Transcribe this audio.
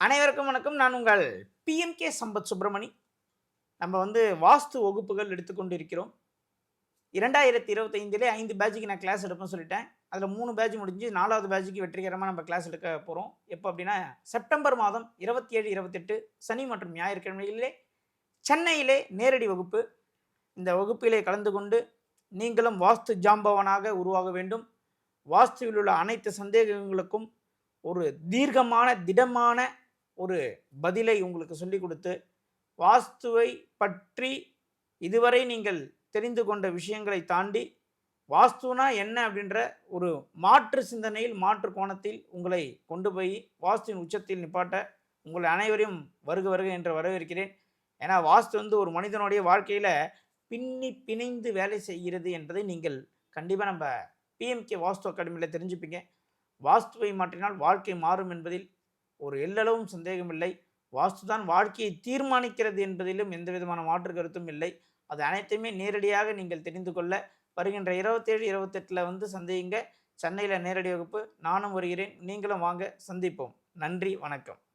அனைவருக்கும் வணக்கம். நான் உங்கள் பிஎம்கே சம்பத் சுப்பிரமணி. நம்ம வந்து வாஸ்து வகுப்புகள் எடுத்துக்கொண்டு இருக்கிறோம் இரண்டாயிரத்தி இருபத்தைந்திலே ஐந்து பேட்சுக்கு நான் கிளாஸ் எடுப்பேன்னு சொல்லிட்டேன். அதில் மூணு பேட்ச் முடிஞ்சு நாலாவது பேட்சுக்கு வெற்றிகரமாக நம்ம கிளாஸ் எடுக்க போகிறோம் எப்போ அப்படின்னா செப்டம்பர் மாதம் இருபத்தி ஏழு இருபத்தெட்டு சனி மற்றும் ஞாயிற்றுக்கிழமையிலே சென்னையிலே நேரடி வகுப்பு. இந்த வகுப்பிலே கலந்து கொண்டு நீங்களும் வாஸ்து ஜாம்பவனாக உருவாக வேண்டும். வாஸ்துவில் உள்ள அனைத்து சந்தேகங்களுக்கும் ஒரு தீர்க்கமான திடமான ஒரு பதிலை உங்களுக்கு சொல்லிக் கொடுத்து வாஸ்துவை பற்றி இதுவரை நீங்கள் தெரிந்து கொண்ட விஷயங்களை தாண்டி வாஸ்துனா என்ன அப்படின்ற ஒரு மாற்று சிந்தனையில் மாற்று கோணத்தில் உங்களை கொண்டு போய் வாஸ்துவின் உச்சத்தில் நிப்பாட்ட உங்கள் அனைவரையும் வருக வருக என்று வரவேற்கிறேன். ஏன்னா வாஸ்து வந்து ஒரு மனிதனுடைய வாழ்க்கையில் பின்னி பிணைந்து வேலை செய்கிறது என்பதை நீங்கள் கண்டிப்பாக நம்ம பிஎம்கே வாஸ்து அகாடமியில் தெரிஞ்சுப்பீங்க. வாஸ்துவை மாற்றினால் வாழ்க்கை மாறும் என்பதில் ஒரு எல்லளவும் சந்தேகமில்லை வாஸ்து தான் வாழ்க்கையை தீர்மானிக்கிறது என்பதிலும் எந்த விதமான மாற்று கருத்தும் இல்லை. அது அனைத்துமே நேரடியாக நீங்கள் தெரிந்து கொள்ள வருகின்ற இருபத்தேழு இருபத்தெட்டில் வந்து சந்தேகிங்க சென்னையில் நேரடி வகுப்பு. நானும் வருகிறேன். நீங்களும் வாங்க. சந்திப்போம். நன்றி. வணக்கம்.